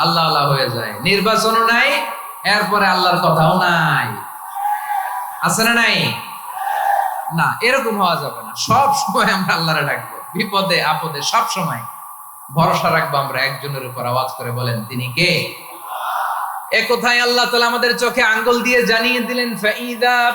আল্লাহ আল্লাহ হয়ে যায়। নির্বাচনও নাই, এরপরে আল্লাহর কথাও নাই। আছে না নাই? না, এরকম হওয়া যাবে না। সব সময় আমরা আল্লাহরে ডাকবো। বিপদে, আপদে, সব সময়। ভরসা রাখব আমরা, একজনের উপর আওয়াজ করে বলেন, তিনি কে? এ কোথায় আল্লাহ তাআলা আমাদের চোখে আঙ্গুল দিয়ে জানিয়ে দিলেন ফাইদা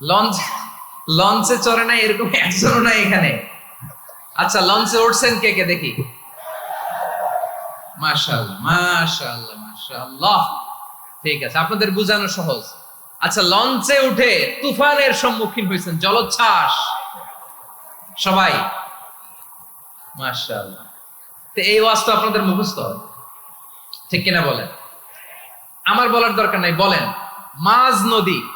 লঞ্চ, লঞ্চে চড়ে নাই, এরকম একজনও নাই এখানে। আচ্ছা লঞ্চে উঠছেন কে কে দেখি? মাশাআল্লাহ মাশাআল্লাহ মাশাআল্লাহ। ঠিক আছে, আপনাদের বোঝানো সহজ। আচ্ছা লঞ্চে উঠে তুফানের সম্মুখীন হয়েছেন, জলোচ্ছ্বাস। সবাই? মাশাআল্লাহ। তো এই ওয়াজটা আপনাদের মুখস্থ। ঠিক কিনা বলেন? আমার বলার দরকার নাই, বলেন। মাঝ নদী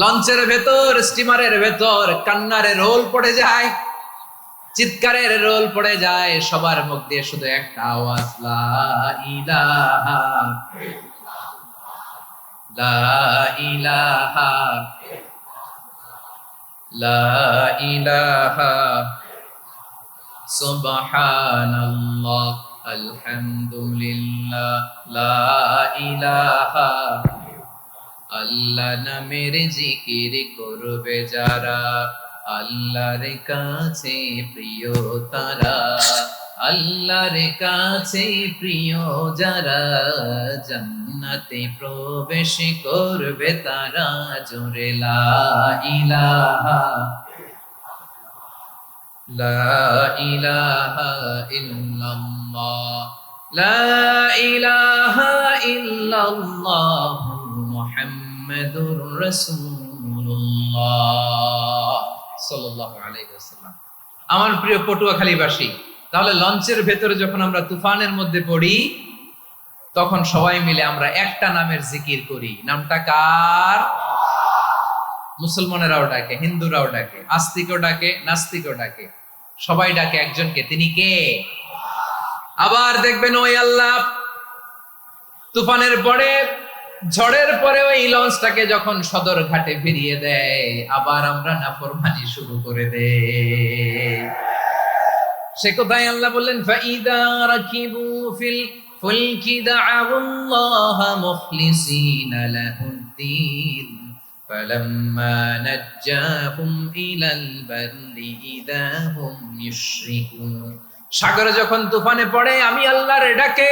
লঞ্চের ভেতর স্টিমারের ভেতর কান্নারে রোল পড়ে যায়। চিৎকারের রোল পড়ে যায়, সবার মুখ দিয়ে শুধু একটা আওয়াজ সুবহানাল্লাহ, আলহামদুলিল্লাহ, লা ইলাহা আল্লাহ নামের জিকির করবে যারা, আল্লাহর কাছে প্রিয় তারা, আল্লাহর কাছে প্রিয় যারা, জান্নাতে প্রবেশ করবে তারা জোরে, লা ইলাহা লা ইলাহা লা ইলাহা মুহাম্মাদুর রাসূলুল্লাহ সাল্লাল্লাহু আলাইহি ওয়াসাল্লাম আমার প্রিয় পটুয়াখালীবাসী, তাহলে লঞ্চের ভেতরে যখন আমরা তুফানের মধ্যে পড়ি, তখন সবাই মিলে আমরা একটা নামের জিকির করি। নামটা কার? মুসলমানেরাও ডাকে, হিন্দুরাও ডাকে, আস্তিকও ডাকে, নাস্তিকও ডাকে। সবাই ডাকে একজনকে, তিনি কে? আবার দেখবেন, ওই আল্লাহ, তুফানের পরে ঝড়ের পরে ওই লঞ্চটাকে যখন সদর ঘাটে ফিরিয়ে দেয় আবার আমরা নাফরমানি শুরু করে দে সে কোথায় আল্লাহ বললেন ফাইদা রাকিবু ফিল ফুলকি দা'আবুল্লাহ মুখলিসিনা লাহুদ্দিন فلما نجاهم إلى البر إذا هم يشركون সাগরে যখন তুফানে পড়ে আমি আল্লাহর ডাকে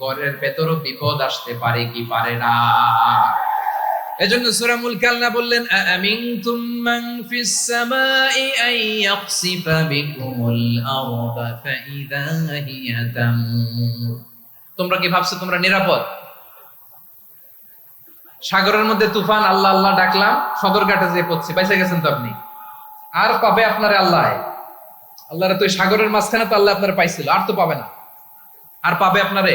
ঘরের ভেতরও বিপদ আসতে পারে কি পারে না। এজন্য সূরা মুলক আল্লাহ বললেন, আমিনতুম মান ফিস সামাই আন ইয়াখসিফা বিকুমুল আরদা ফাইদা হিয়া তামুর। তোমরা কি ভাবছ তোমরা নিরাপদ? সাগরের মধ্যে তুফান, আল্লাহ আল্লাহ ডাকলাম, সদরঘাটে যে পড়ছে পাইসা গেছেন তো আপনি? আর পাবে আপনারে আল্লাহ। আল্লাহরে তো সাগরের মাঝখানে তো আল্লাহ আপনার পাইছিল, আর তো পাবে না। আর পাবে আপনারে?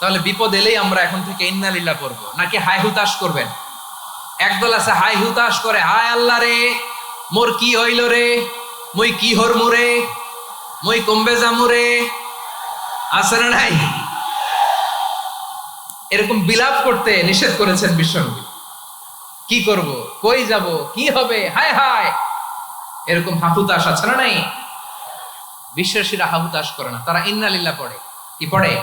তাহলে বিপদ এলেই আমরা এখন থেকে ইন্নালিল্লাহ পড়ব নাকি হাই হুতাশ করবেন? একদল আছে হাই হুতাশ করে, হায় আল্লাহ রে, মোর কি হইল রে? মই কি হর মুরে মই কমবে জামুরে আছে না নাই? এরকম বিলাপ করতে নিষেধ করেছেন বিশ্বনবী। কি করব? কই যাব? কি হবে? হায় হায়! এরকম হাহুতাশ আছে না নাই? বিশ্বাসীরা হাহুতাশ করে না। তারা ইন্নালিল্লা পড়ে। কি পড়ে?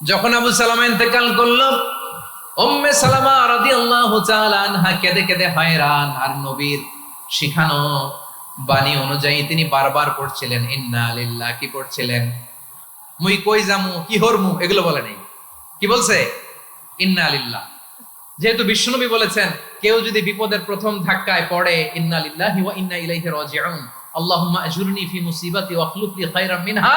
যখন আবু সালামা ইন্তেকাল করল, উম্মে সালামা রাদিয়াল্লাহু তাআলা আনহা কেঁদে কেঁদে হয়রান, আর নবীর শিখানো বাণী অনুযায়ী তিনি বারবার পড়ছিলেন, ইন্না লিল্লাহ কি পড়ছিলেন? মুই কই জামু কি হরমু? এগুলো বলে নেই। কি বলছে? ইন্না লিল্লাহ যেহেতু বিশ্বনবী বলেছেন, কেউ যদি বিপদের প্রথম ধাক্কায় পড়ে, ইন্না লিল্লাহি ওয়া ইন্না ইলাইহি রাজিউন আল্লাহুম্মা আজুরনি ফি মুসিবাতি ওয়া আখলুফ লি খায়রাম মিনহা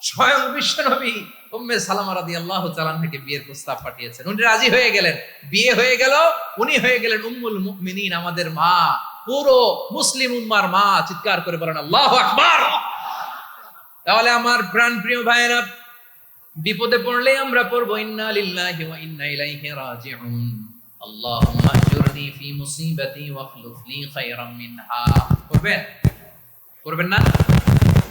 স্বয়ং বিশ্ব নবী উম্মে সালামা রাদিয়াল্লাহু তাআলা থেকে বিয়ের প্রস্তাব পাঠিয়েছেন। উনি রাজি হয়ে গেলেন। বিয়ে হয়ে গেল, উনি হয়ে গেলেন উম্মুল মুমিনিন, আমাদের মা, পুরো মুসলিম উম্মার মা, চিৎকার করে বলেন, আল্লাহু আকবার! তাহলে আমার প্রাণ প্রিয় ভাইয়েরা, বিপদে পড়লে আমরা পড়ব, ইন্না লিল্লাহি ওয়া ইন্না ইলাইহি রাজিউন। আল্লাহুম্মা আজুরনি ফি মুসিবাতি ওয়া আখলুফ লি খায়রাম মিনহা। করবেন করবেন না?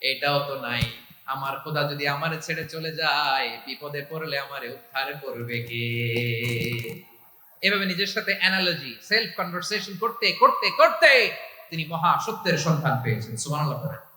এটাও তো নাই। আমার খোদা যদি আমারে ছেড়ে চলে যায়, বিপদে পড়লে আমারে উদ্ধার করবে কে? এভাবে নিজের সাথে অ্যানালজি সেলফ কনভারসেশন করতে করতে করতে তিনি মহা সত্যের সন্ধান পেয়েছেন। সুবহানাল্লাহ